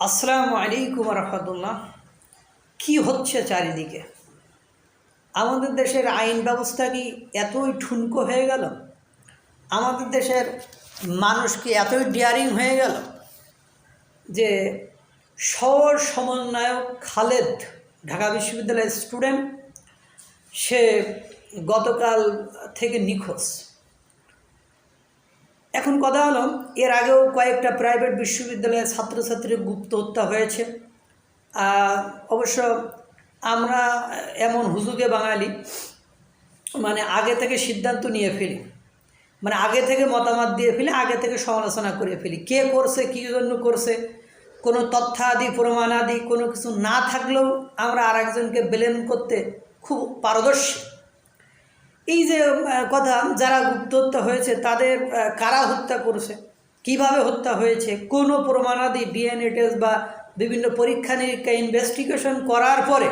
আসসালামু আলাইকুম রহমতুল্লাহ। কী হচ্ছে চারিদিকে? আমাদের দেশের আইন ব্যবস্থা কি এতই ঠুনকো হয়ে গেল? আমাদের দেশের মানুষ কি এতই ডিয়ারিং হয়ে গেল? যে সর সমন্বয়ক খালেদ, ঢাকা বিশ্ববিদ্যালয়ের স্টুডেন্ট সে গতকাল থেকে নিখোঁজ। এখন কথা হলো, এর আগেও কয়েকটা প্রাইভেট বিশ্ববিদ্যালয়ের ছাত্রছাত্রীর গুপ্ত হত্যা হয়েছে। অবশ্য আমরা এমন হুজুগে বাঙালি মানে আগে থেকে সিদ্ধান্ত নিয়ে ফেলি। মানে আগে থেকে মতামত দিয়ে ফেলি, আগে থেকে সমালোচনা করে ফেলি। কে করছে, কী জন্য করছে, কোনো তথ্যাদি, প্রমাণাদি, কোনো কিছু না থাকলেও আমরা আর একজনকে ব্লেম করতে খুব পারদর্শী। এই যে কথা যারা গুপ্ত হয়েছে, তাদের কারা হত্যা করেছে? কীভাবে হত্যা হয়েছে? কোনো প্রমাণাদি ডিএনএ টেস্ট বা বিভিন্ন পরীক্ষা নিরীক্ষা ইনভেস্টিগেশন করার পরে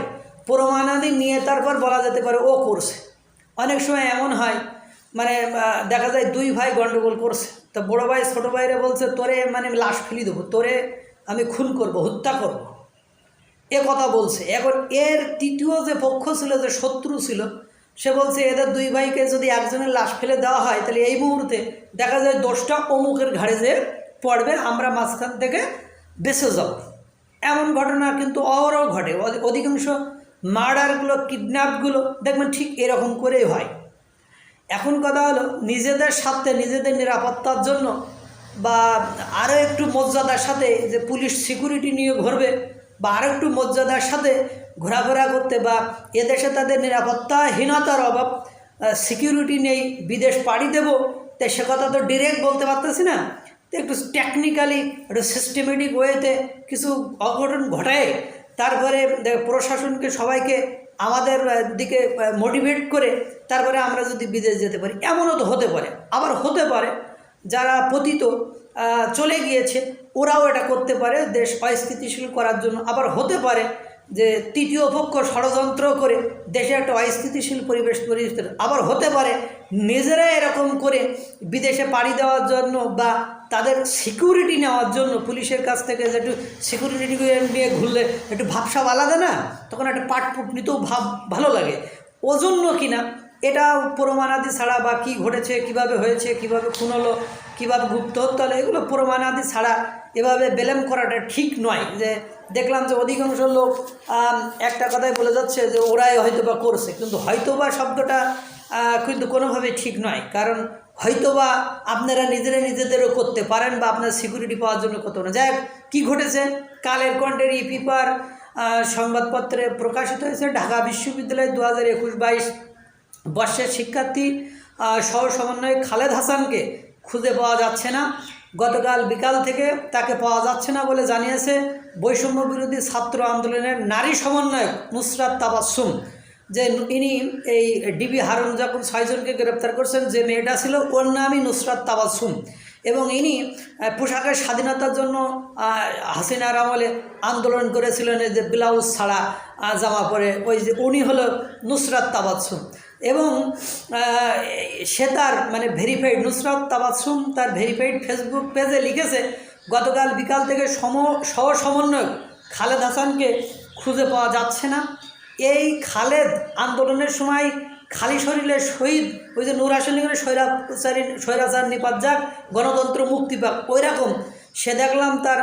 প্রমাণাদি নিয়ে তারপর বলা যেতে পারে ও করছে। অনেক সময় এমন হয় মানে দেখা যায় দুই ভাই গণ্ডগোল করছে। তো বড় ভাই ছোটো ভাইরে বলছে, তোরে মানে লাশ ফেলি দেবো। তোরে আমি খুন করব, হত্যা করব। এ কথা বলছে। এখন এর তৃতীয় যে পক্ষ ছিল, যে শত্রু ছিল সে বলছে, এদের দুই ভাইকে যদি একজনের লাশ ফেলে দেওয়া হয়, তাহলে এই মুহূর্তে দেখা যায় দশটা অমুকের ঘাড়ে যে পড়বে, আমরা মাঝখান থেকে বেঁচে যাব। এমন ঘটনা কিন্তু অহরহ ঘটে। অধি- অধিকাংশ মার্ডারগুলো, কিডন্যাপগুলো দেখবেন ঠিক এরকম করেই হয়। এখন কথা হলো, নিজেদের স্বার্থে, নিজেদের নিরাপত্তার জন্য বা আরও একটু মর্যাদার সাথে যে পুলিশ সিকিউরিটি নিয়ে ঘুরবে, বা আরও একটু মর্যাদার সাথে ঘোরাফেরা করতে বা এদেশে তাদের নিরাপত্তাহীনতার অভাব সিকিউরিটি নেই, বিদেশ পাড়ি দেব তাই সে কথা তো ডিরেক্ট বলতে পারতেছি না। তো একটু টেকনিক্যালি একটু সিস্টেমেটিক ওয়েতে কিছু অঘটন ঘটায়। তারপরে প্রশাসনকে সবাইকে আমাদের দিকে মোটিভেট করে তারপরে আমরা যদি বিদেশ যেতে পারি। এমনও তো হতে পারে, আবার হতে পারে, যারা পতিত চলে গিয়েছে, ওরাও এটা করতে পারে। দেশ অস্থিতিশীল করার জন্য আবার হতে পারে। যে তৃতীয় পক্ষ ষড়যন্ত্র করে দেশে একটা অস্থিতিশীল পরিবেশ তৈরি আবার হতে পারে, নিজেরা এরকম করে বিদেশে পাড়ি দেওয়ার জন্য বা তাদের সিকিউরিটি নেওয়ার জন্য পুলিশের কাছ থেকে যে একটু সিকিউরিটি নিয়ে ঘুরলে একটু ভাবসাব আলাদা না? তখন একটা পাটপুট নিতেও ভাব, ভালো লাগে। ওজন্য কিনা এটা প্রমাণাদি ছাড়া বা কী ঘটেছে, কীভাবে হয়েছে, কীভাবে খুন হলো, কীভাবে গুপ্ত হত্যা হলো, এগুলো প্রমাণাদি ছাড়া এভাবে বেলেম করাটা ঠিক নয়। যে দেখলাম যে অধিকাংশ লোক একটা কথাই বলে যাচ্ছে যে ওরাই হয়তো বা করছে, কিন্তু হয়তোবা শব্দটা কিন্তু কোনোভাবে ঠিক নয়। কারণ হয়তোবা আপনারা নিজেরা নিজেদেরও করতে পারেন বা আপনার সিকিউরিটি পাওয়ার জন্য করতে পারেন। যাই কী ঘটেছে? কালের কণ্ঠের ই পেপার সংবাদপত্রে প্রকাশিত হয়েছে ঢাকা বিশ্ববিদ্যালয় দু হাজার একুশ বাইশ বর্ষের শিক্ষার্থী সহ সমন্বয় খালেদ হাসানকে খুঁজে পাওয়া যাচ্ছে না। গতকাল বিকাল থেকে তাকে পাওয়া যাচ্ছে না বলে জানিয়েছে বৈষম্য বিরোধী ছাত্র আন্দোলনের নারী সমন্বয়ক নুসরাত তাবাসুম যে ইনি এই ডিবি হারুন যখন ছয়জনকে গ্রেপ্তার করছেন যে মেয়েটা ছিল, ওর নামই নুসরাত তাবাসুম এবং ইনি পোশাকের স্বাধীনতার জন্য হাসিনার আমলে আন্দোলন করেছিলেন যে ব্লাউজ ছাড়া জামা পরে। ওই যে উনি হলো নুসরাত তাবাসুম এবং সে তার মানে ভেরিফাইড, নুসরাত তাবাসুম তার ভেরিফাইড ফেসবুক পেজে লিখেছে, গতকাল বিকাল থেকে সম সহ সমন্বয়ক খালেদ হাসানকে খুঁজে পাওয়া যাচ্ছে না। এই খালেদ আন্দোলনের সময় খালি শরীরে শহীদ, ওই যে নূর হাসিনের স্বৈরাচারী, স্বৈরাচার নিপাত যাক, গণতন্ত্র মুক্তি পাক ওই রকম সে দেখলাম তার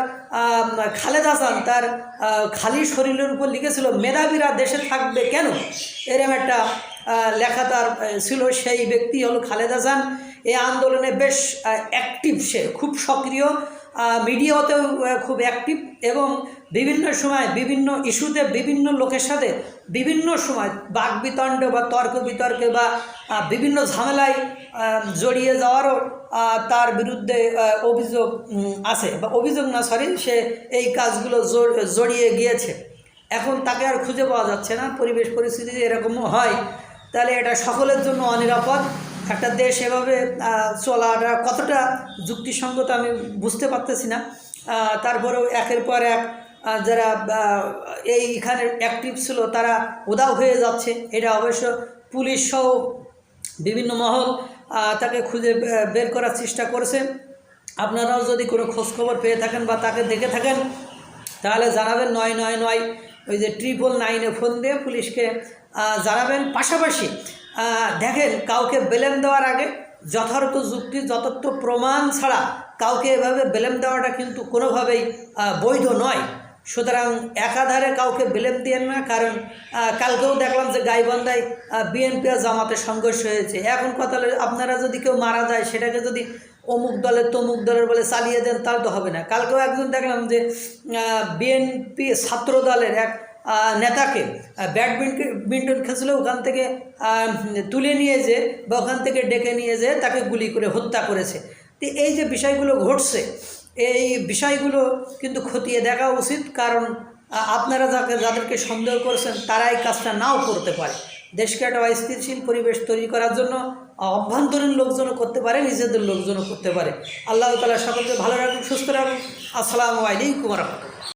খালেদ হাসান তার খালি শরীরের উপর লিখেছিল, মেধাবীরা দেশে থাকবে কেন? এরম একটা লেখা তার ছিল সেই ব্যক্তি হলো খালেদ হাসান। এই আন্দোলনে বেশ অ্যাক্টিভ সে, খুব সক্রিয়। মিডিয়াতেও খুব অ্যাক্টিভ এবং বিভিন্ন সময় বিভিন্ন ইস্যুতে বিভিন্ন লোকের সাথে বিভিন্ন সময় বাক বিতণ্ড বা তর্ক বিতর্কে বা বিভিন্ন ঝামেলায় জড়িয়ে যাওয়ারও তার বিরুদ্ধে অভিযোগ আছে। বা অভিযোগ না সরি সে এই কাজগুলো জড়িয়ে গিয়েছে। এখন তাকে আর খুঁজে পাওয়া যাচ্ছে না। পরিবেশ পরিস্থিতি এরকমও হয়, তাহলে এটা সকলের জন্য অনিরাপদ। একটা দেশ এভাবে চলাটা কতটা যুক্তিসঙ্গত আমি বুঝতে পারতেছি না। তারপরেও একের পর এক যারা এইখানে অ্যাক্টিভ ছিল, তারা উদাও হয়ে যাচ্ছে। এটা অবশ্য পুলিশ সহ বিভিন্ন মহল তাকে খুঁজে বের করার চেষ্টা করছে। আপনারাও যদি কোনো খোঁজখবর পেয়ে থাকেন বা তাকে দেখে থাকেন, তাহলে জানাবেন নয় নয় নয়, ওই যে ট্রিপল নাইনে ফোন দিয়ে পুলিশকে জানাবেন। পাশাপাশি দেখেন, কাউকে বেলেম দেওয়ার আগে যথার্থ যুক্তি, যথার্থ প্রমাণ ছাড়া কাউকে এভাবে বেলেম দেওয়াটা কিন্তু কোনোভাবেই বৈধ নয়। সুতরাং একাধারে কাউকে বেলেম দিয়েন না, কারণ কালকেও দেখলাম যে গাইবান্ধায় বিএনপি আর জামাতের সংঘর্ষ হয়েছে। এখন কথা আপনারা যদি কেউ মারা যায়, সেটাকে যদি অমুক দলের তমুক দলের বলে চালিয়ে দেন, তাহলে তো হবে না। কালকেও একজন দেখলাম যে বিএনপি ছাত্র দলের এক নেতাকে ব্যাডমিন্টন মিন্টন খেলছিল, ওখান থেকে তুলে নিয়ে যে, বা ওখান থেকে ডেকে নিয়ে যে, তাকে গুলি করে হত্যা করেছে। তো এই যে বিষয়গুলো ঘটছে এই বিষয়গুলো কিন্তু খতিয়ে দেখা উচিত, কারণ আপনারা যাকে, যাদেরকে সন্দেহ করছেন তারা এই কাজটা নাও করতে পারে। দেশকে একটা অস্থিরশীল পরিবেশ তৈরি করার জন্য অভ্যন্তরীণ লোকজনও করতে পারে, নিজেদের লোকজনও করতে পারে। আল্লাহ তালা সকলকে ভালো রাখুন সুস্থ রাখুন আসসালামু আলাইকুম রহমতুল্লাহ।